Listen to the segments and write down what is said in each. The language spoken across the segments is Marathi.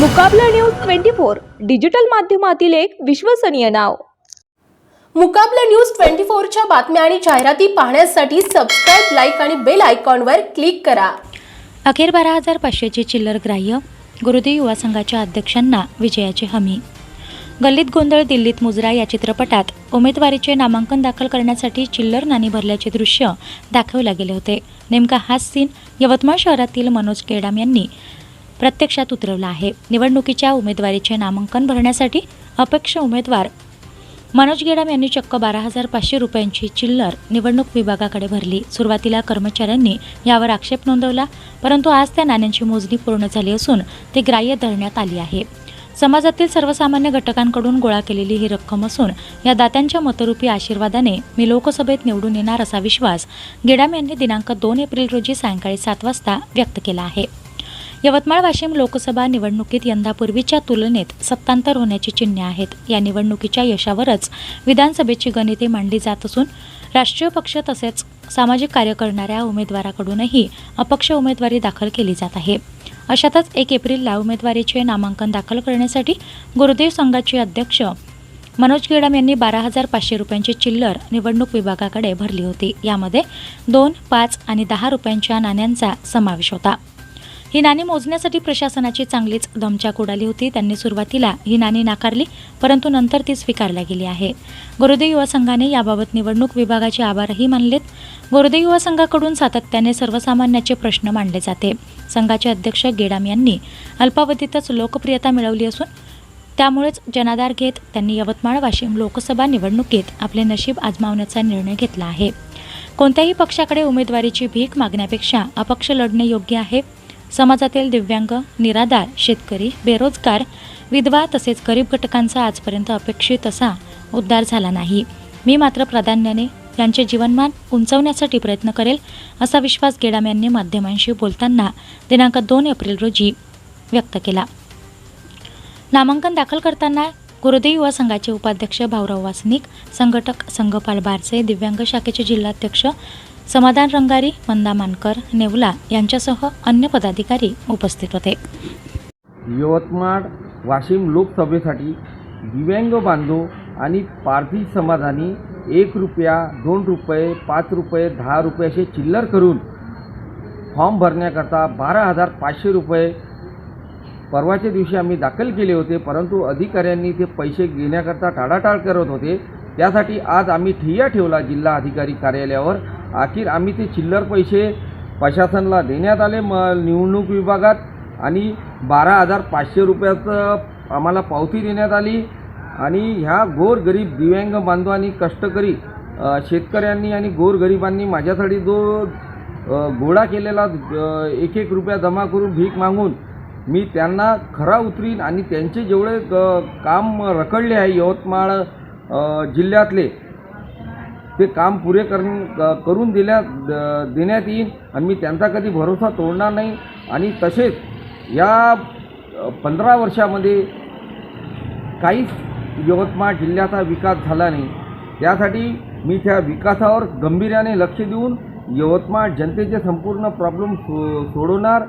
Mukabla news twenty four digital माध्यमातील एक विश्वसनीय नाव. मुकाबला न्यूज ट्वेंटी फोरच्या बातम्या आणि जाहिराती पाहण्यासाठी सबस्क्राईब लाईक आणि बेल आयकॉनवर क्लिक करा. अखेर बारा हजार पाचशेची चिल्लर ग्राह्य गुरुदेव युवा संघाच्या अध्यक्षांना विजयाची हमी. गल्लीत गोंधळ दिल्लीत मुजरा या चित्रपटात उमेदवारीचे नामांकन दाखल करण्यासाठी चिल्लर नाणी भरल्याचे दृश्य दाखवले गेले होते. नेमका हाच सीन यवतमाळ शहरातील मनोज केडाम यांनी प्रत्यक्षात उतरवला आहे. निवडणुकीच्या उमेदवारीचे नामांकन भरण्यासाठी अपेक्ष उमेदवार मनोज गेडाम यांनी चक्क बारा हजार पाचशे रुपयांची चिल्लर निवडणूक विभागाकडे भरली. सुरुवातीला कर्मचाऱ्यांनी यावर आक्षेप नोंदवला परंतु आज त्या नाण्यांची मोजणी पूर्ण झाली असून ते ग्राह्य धरण्यात आली आहे. समाजातील सर्वसामान्य घटकांकडून गोळा केलेली ही रक्कम असून या दात्यांच्या मतरूपी आशीर्वादाने मी लोकसभेत निवडून येणार असा विश्वास गेडाम यांनी दिनांक दोन एप्रिल रोजी सायंकाळी सात वाजता व्यक्त केला आहे. यवतमाळ वाशिम लोकसभा निवडणुकीत यंदा पूर्वीच्या तुलनेत सत्तांतर होण्याची चिन्हे आहेत. या निवडणुकीच्या यशावरच विधानसभेची गणिते मांडली जात असून राष्ट्रीय पक्ष तसेच सामाजिक कार्य करणाऱ्या उमेदवाराकडूनही अपक्ष उमेदवारी दाखल केली जात आहे. अशातच एक एप्रिलला उमेदवारीचे नामांकन दाखल करण्यासाठी गुरुदेव संघाचे अध्यक्ष मनोज गेडाम यांनी बारा हजार पाचशे रुपयांची चिल्लर निवडणूक विभागाकडे भरली होती. यामध्ये दोन पाच आणि दहा रुपयांच्या नाण्यांचा समावेश होता. ही नाणी मोजण्यासाठी प्रशासनाची चांगलीच दमचाक उडाली होती. त्यांनी सुरुवातीला ही नाणी नाकारली परंतु नंतर ती स्वीकारल्या गेली आहे. गुरुदेव युवा संघाने याबाबत निवडणूक विभागाचे आभारही मानलेत. गुरुदेव युवा संघाकडून सातत्याने सर्वसामान्याचे प्रश्न मांडले जाते. संघाचे अध्यक्ष गेडाम यांनी अल्पावधीतच लोकप्रियता मिळवली असून त्यामुळेच जनाधार घेत त्यांनी यवतमाळ वाशिम लोकसभा निवडणुकीत आपले नशीब आजमावण्याचा निर्णय घेतला आहे. कोणत्याही पक्षाकडे उमेदवारीची भीक मागण्यापेक्षा अपक्ष लढणे योग्य आहे. समाजातील दिव्यांग निराधार शेतकरी बेरोजगार विधवा तसेच गरीब घटकांचा आजपर्यंत अपेक्षित असा उद्धार झाला नाही. मी मात्र प्राधान्याने त्यांचे जीवनमान उंचवण्यासाठी प्रयत्न करेल असा विश्वास गेडाम यांनी माध्यमांशी बोलताना दिनांक दोन एप्रिल रोजी व्यक्त केला. नामांकन दाखल करताना गुरुदेव युवा संघाचे उपाध्यक्ष भाऊराव वासनिक संघटक संघपाल बारसे दिव्यांग शाखेचे जिल्हाध्यक्ष समाधान रंगारी मंदा मानकर नेवला यांच्यासह अन्य पदाधिकारी उपस्थित होते. यवतमाळ वाशिम लोकसभेसाठी दिव्यांग बांधव आणि पारधी समाजाने एक रुपया दोन रुपये पाच रुपये दहा रुपये असे चिल्लर करून फॉर्म भरण्याकरता बारा हजार पाचशे रुपये परवाच्या दिवशी आम्ही दाखल केले होते परंतु अधिकाऱ्यांनी ते पैसे घेण्याकरता टाळाटाळ करत होते. त्यासाठी आज आम्ही ठिय्या ठेवला जिल्हा अधिकारी कार्यालयावर. अखेर आम्ही ते चिल्लर पैसे प्रशासनाला देण्यात आले म निवडणूक विभागात आणि बारा हजार पाचशे रुपयाचं आम्हाला पावती देण्यात आली. आणि ह्या गोरगरीब दिव्यांग बांधवांनी कष्टकरी शेतकऱ्यांनी आणि गोरगरिबांनी माझ्यासाठी जो गोळा केलेला एक एक रुपया जमा करून भीक मागून मी त्यांना खरा उतरीन आणि त्यांचे जेवढे काम रखडले आहे यवतमाळ जिल्ह्यातले ते काम पुरे कर करून दिल्या देण्यात येईल. आणि मी त्यांचा कधी भरोसा तोडणार नाही. आणि तसेच या पंधरा वर्षामध्ये काहीच यवतमाळ जिल्ह्याचा विकास झाला नाही. त्यासाठी मी त्या विकासावर गंभीर्याने लक्ष देऊन यवतमाळ जनतेचे संपूर्ण प्रॉब्लेम सो सोडवणार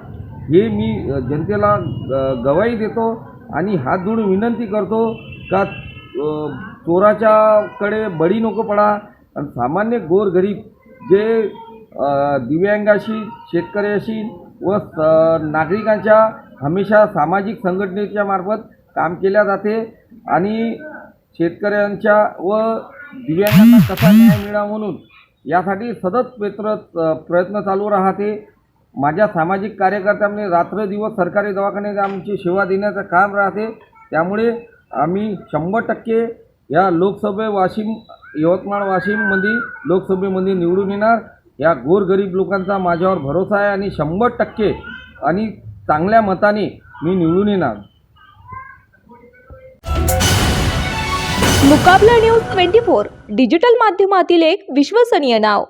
हे मी जनतेला ग- गवाही देतो. आणि हात जोडून विनंती करतो का चोराच्याकडे बळी नको पडा. आणि सामान्य गोरगरीब जे दिव्यांगाशी शेतकऱ्याशी व स- नागरिकांच्या हमेशा सामाजिक संघटनेच्या मार्फत काम केल्या जाते आणि शेतकऱ्यांच्या व दिव्यांगांना कसा न्याय मिळा म्हणून यासाठी सतत पेत्र प्रयत्न चालू राहते. माझ्या सामाजिक कार्यकर्त्यांनी रात्रदिवस सरकारी दवाखान्यात आमची सेवा देण्याचं काम राहते. त्यामुळे आम्ही शंभर टक्के या लोकसभे वाशिम यवतमाळ वाशिममध्ये लोकसभेमध्ये निवडून येणार. या गोरगरीब लोकांचा माझ्यावर भरोसा आहे आणि शंभर टक्के आणि चांगल्या मताने मी निवडून येणार. Mukabla news twenty four digital माध्यमातील एक विश्वसनीय नाव.